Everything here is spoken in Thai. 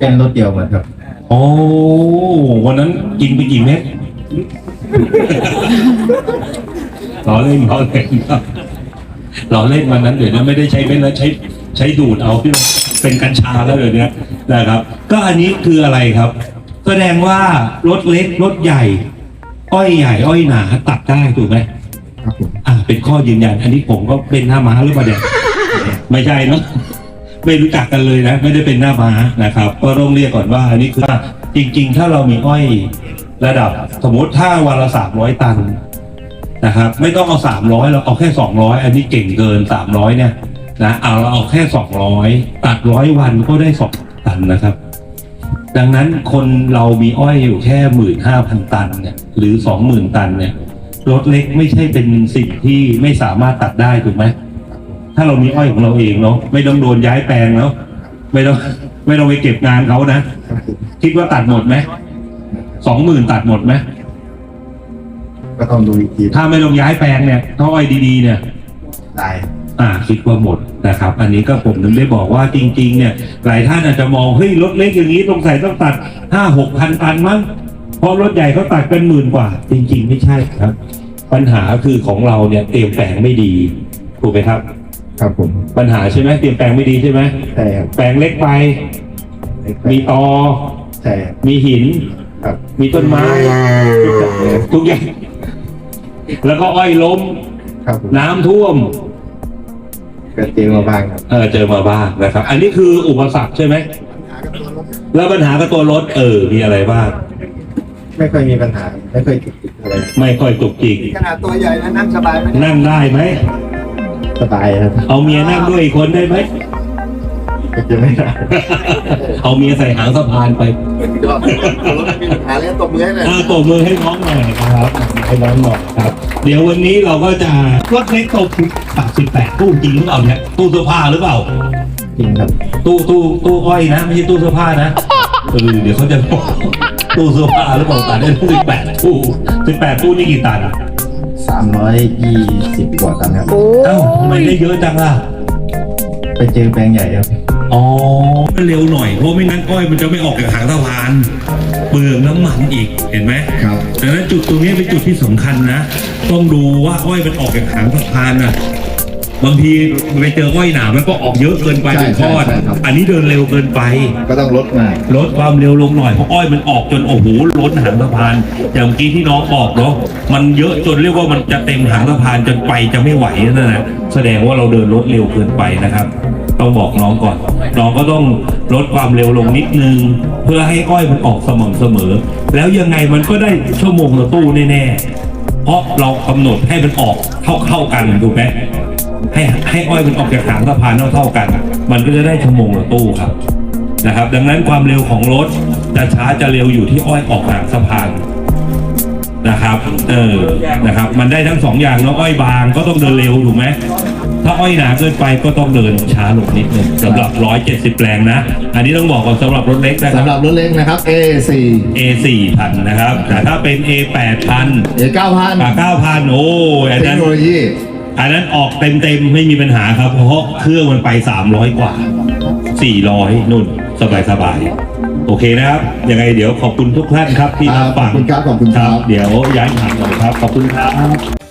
เป็นรถเดียวหมดครับ โอ้วันนั้นกินไปกี่เม็ดล้อเล่นล้อเล่นล้อเล่นวันนั้นเดี๋ยวนะไม่ได้ใช้เม็ดแล้วใช้ใช้ดูดเอาที่มันเป็นกัญชาแล้วเดี๋ยวนี้นะครับ ก็อันนี้คืออะไรครับ แสดงว่ารถเล็กรถใหญ่ อ้อยใหญ่อ้อยหนาตัดได้ถูกไหมครับผมอ่าเป็นข้อยืนยัน อันนี้ผมก็เป็นหน้าม้าหรือเปล่าเนี่ยไม่ใช่เนาะ ไม่รู้จักกันเลยนะ ไม่ได้เป็นหน้าม้านะครับ ก็ต้องเรียกก่อนว่าอันนี้คือจริง ๆ ถ้าเรามีอ้อยระดับสมมติถ้าวันละสามร้อยตันนะครับ ไม่ต้องเอาสามร้อยเราเอาแค่สองร้อยอันนี้เก่งเกินสามร้อยเนี่ยนะเอาเราเอาแค่สองร้อยตัดร้อยวันก็ได้สองตันนะครับ ดังนั้นคนเรามีอ้อยอยู่แค่หมื่นห้าพันตันเนี่ยหรือสองหมื่นตันเนี่ยรถเล็กไม่ใช่เป็นสิ่งที่ไม่สามารถตัดได้ถูกไหม ถ้าเรามีอ้อยของเราเองเนาะไม่ต้องโดนย้ายแปลงแล้วไม่ต้องไม่ต้องไปเก็บงานเขานะ คิดว่าตัดหมดไหมสองหมื่นตัดหมดไหมก็ต้องดูอีกทีถ้าไม่ต้องย้ายแปลงเนี่ยถ้าอ้อยดีๆเนี่ยตายอ่าคิดว่าหมดนะครับ อันนี้ก็ผมถึงได้บอกว่าจริง ๆ เนี่ย หลายท่านอาจจะมองเฮ้ยรถเล็กอย่างนี้ต้องใส่ต้องตัดห้าหกพันตันมั้งเพราะรถใหญ่เขาตัดเป็นหมื่นกว่า จริง ๆ ไม่ใช่ครับ ปัญหาคือของเราเนี่ยเตรียมแปลงไม่ดีถูกไหมครับ ครับผมปัญหาใช่ไหมเตรียมแปลงไม่ดีใช่ไหมใช่ครับแปลงเล็กไปมีตอ ใช่ครับมีหิน ครับ มีต้นไม้ ทุกอย่างแล้วก็อ้อยล้ม ครับผมน้ำท่วม ก็เจอมาบ้างครับ เออเจอมาบ้างนะครับ อันนี้คืออุปสรรคใช่ไหม แล้วปัญหากับตัวรถเออ มีอะไรบ้าง ไม่ค่อยมีปัญหา ไม่ค่อยติดติดอะไร ไม่ค่อยจุกจิก ขนาดตัวใหญ่นะนั่งสบายไหมนั่งได้ไหม สบายครับเอาเมียนั่งด้วยอีกคนได้ไหมก็จะไม่ได้เอาเมียใส่หางสะพานไปยอดรถมีปัญหาแล้วตบมือให้หน่อย อ่าตบมือให้น้องหน่อยครับ ให้น้องหน่อยครับ เดี๋ยววันนี้เราก็จะรถเล็กตบสามสิบแปดตู้จริงหรือเปล่าเนี่ย ตู้เสื้อผ้าหรือเปล่า จริงครับตู้ตู้ตู้อ้อยนะ ไม่ใช่ตู้เสื้อผ้านะเออเดี๋ยวเขาจะบอกตู้เสื้อผ้าหรือเปล่าตัดได้สิบแปดตู้สิบแปดตู้นี่กี่ตันอะ สามร้อยยี่สิบกว่าตันครับเอ้าทำไมได้เยอะจังล่ะ ไปเจอแปลงใหญ่ครับ อ๋อมันเร็วหน่อย เพราะไม่งั้นอ้อยมันจะไม่ออกจากหางสะพาน เปลืองน้ำมันอีก เห็นไหมครับ ดังนั้นจุดตรงนี้เป็นจุดที่สำคัญนะ ต้องดูว่าอ้อยมันออกจากหางสะพานน่ะ บางทีไปเจออ้อยหนามันก็ออกเยอะเกินไปใช่เป็นก้อนใช่ครับ อันนี้เดินเร็วเกินไป ก็ต้องลดมา ลดความเร็วลงหน่อยเพราะอ้อยมันออกจนโอ้โหล้นหางสะพาน อย่างเมื่อกี้ที่น้องบอกเนาะมันเยอะจนเรียกว่ามันจะเต็มหางสะพานจนไปจะไม่ไหวนั่นนะแสดงว่าเราเดินรถเร็วเกินไปนะครับ ต้องบอกน้องก่อน น้องก็ต้องลดความเร็วลงนิดนึง เพื่อให้อ้อยมันออกสม่ำเสมอ แล้วยังไงมันก็ได้ชั่วโมงละตู้แน่ๆ เพราะเรากำหนดให้มันออกเท่าๆกันถูกไหม ให้ให้อ้อยมันออกจากหางสะพานเท่าๆกัน มันก็จะได้ชั่วโมงละตู้ครับนะครับ ดังนั้นความเร็วของรถจะช้าจะเร็วอยู่ที่อ้อยออกหางสะพานนะครับ เออ นะครับ มันได้ทั้งสองอย่างเนาะอ้อยบางก็ต้องเดินเร็วถูกไหมถ้าอ้อยหนาเกินไปก็ต้องเดินช้าลงนิดนึงสำหรับ 170 แปลงนะ อันนี้ต้องบอกก่อนสำหรับรถเล็กนะคสำหรัรับบรถเล็กนะครับ A4 A 4 พันนะครับ แต่ถ้าเป็น A 8 พัน A9000 กับ9,000โอ้ยอันเทคนั้นโนโลยี อันนั้นออกเต็มๆ ไม่มีปัญหาครับ เพราะเครื่องมันไป 300 กว่า 400 นุ่น สบายๆ โอเคนะครับ ยังไงเดี๋ยวขอบคุณทุกท่านครับที่ครับรับฟังขอบคุณครับขอบคุณครับ เดี๋ยวย้ายผ่านเลยครับ ขอบคุณครับ